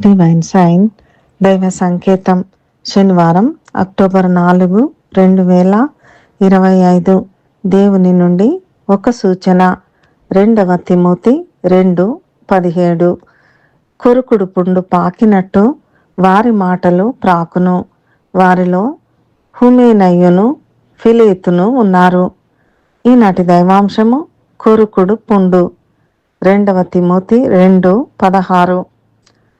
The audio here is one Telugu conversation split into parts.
డివైన్ సైన్ దైవ సంకేతం శనివారం అక్టోబర్ నాలుగు రెండు వేల ఇరవై ఐదు. దేవుని నుండి ఒక సూచన. రెండవ తిమోతి రెండు పదిహేడు. కొరుకుడు పుండు పాకినట్టు వారి మాటలు ప్రాకును. వారిలో హుమేనయ్యును ఫిలేతును ఉన్నారు. ఈనాటి దైవాంశము కొరుకుడు పుండు. రెండవ తిమోతి రెండు పదహారు.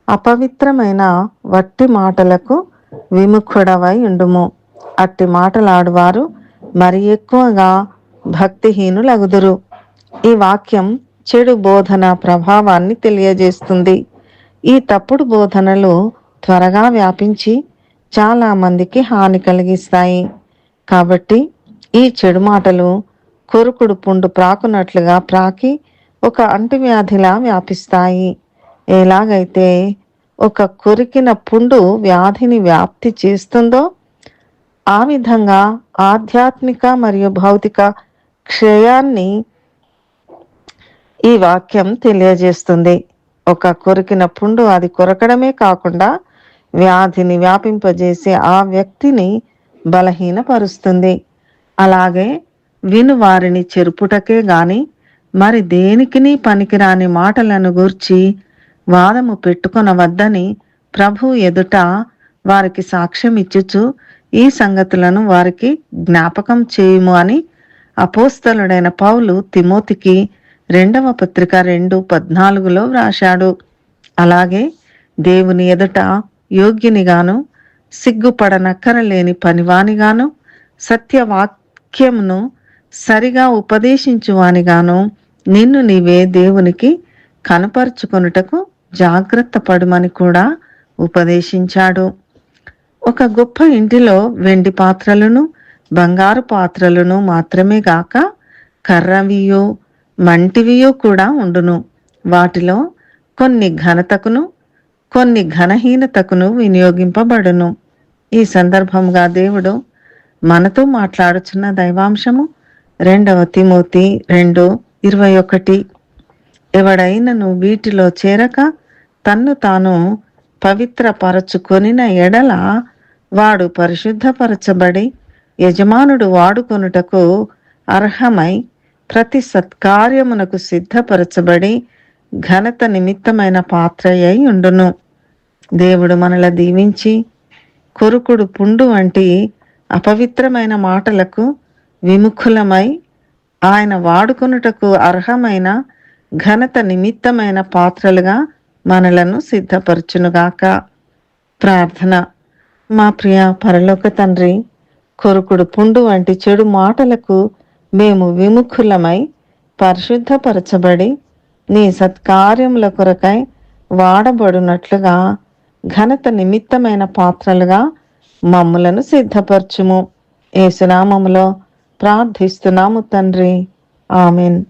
అపవిత్రమైన వట్టి మాటలకు విముఖుడవై ఉండుము. అట్టి మాటలాడువారు మరి ఎక్కువగా భక్తిహీనులగుదురు. ఈ వాక్యం చెడు బోధన ప్రభావాన్ని తెలియజేస్తుంది. ఈ తప్పుడు బోధనలు త్వరగా వ్యాపించి చాలా మందికి హాని కలిగిస్తాయి. కాబట్టి ఈ చెడు మాటలు కొరుకుడు పుండు ప్రాకునట్లుగా ప్రాకి ఒక అంటువ్యాధిలా వ్యాపిస్తాయి. ఎలాగైతే ఒక కొరికిన పుండు వ్యాధిని వ్యాప్తి చేస్తుందో ఆ విధంగా ఆధ్యాత్మిక మరియు భౌతిక క్షయాన్ని ఈ వాక్యం తెలియజేస్తుంది. ఒక కొరికిన పుండు అది కొరకడమే కాకుండా వ్యాధిని వ్యాపింపజేసి ఆ వ్యక్తిని బలహీనపరుస్తుంది. అలాగే విను వారిని చెరుపుటకే గాని మరి దేనికిని పనికిరాని మాటలను గూర్చి వాదము పెట్టుకొనవద్దని ప్రభు ఎదుట వారికి సాక్ష్యం ఇచ్చుచు ఈ సంగతులను వారికి జ్ఞాపకం చేయుము అని అపోస్తలుడైన పౌలు తిమోతికి రెండవ పత్రిక రెండు పద్నాలుగులో వ్రాశాడు. అలాగే దేవుని ఎదుట యోగ్యునిగాను సిగ్గుపడనక్కరలేని పనివానిగాను సత్యవాక్యమును సరిగా ఉపదేశించువానిగాను నిన్ను నీవే దేవునికి కనపరుచుకొనుటకు జాగ్రత్త పడుమని కూడా ఉపదేశించాడు. ఒక గొప్ప ఇంటిలో వెండి పాత్రలను బంగారు పాత్రలను మాత్రమే గాక కర్రవియో మంటివియో కూడా ఉండును. వాటిలో కొన్ని ఘనతకును కొన్ని ఘనహీనతకును వినియోగింపబడును. ఈ సందర్భంగా దేవుడు మనతో మాట్లాడుచున్న దైవాంశము రెండవ తిమోతి రెండు ఇరవై ఒకటి. ఎవడైనను వీటిలో చేరక తన్ను తాను పవిత్రపరచుకొనిన ఎడల వాడు పరిశుద్ధపరచబడి యజమానుడు వాడుకొనుటకు అర్హమై ప్రతి సత్కార్యమునకు సిద్ధపరచబడి ఘనత నిమిత్తమైన పాత్ర అయి ఉండును. దేవుడు మనల దీవించి కొరుకుడు పుండు వంటి అపవిత్రమైన మాటలకు విముఖులమై ఆయన వాడుకొనుటకు అర్హమైన ఘనత నిమిత్తమైన పాత్రలుగా మనలను సిద్ధపరచునుగాక. ప్రార్థన. మా ప్రియ పరలోక తండ్రి కొరుకుడు పుండు వంటి చెడు మాటలకు మేము విముఖులమై పరిశుద్ధపరచబడి నీ సత్కార్యముల కొరకై వాడబడునట్లుగా ఘనత నిమిత్తమైన పాత్రలుగా మమ్ములను సిద్ధపరచుము. ఏసునామములో ప్రార్థిస్తున్నాము తండ్రి. ఆమెన్.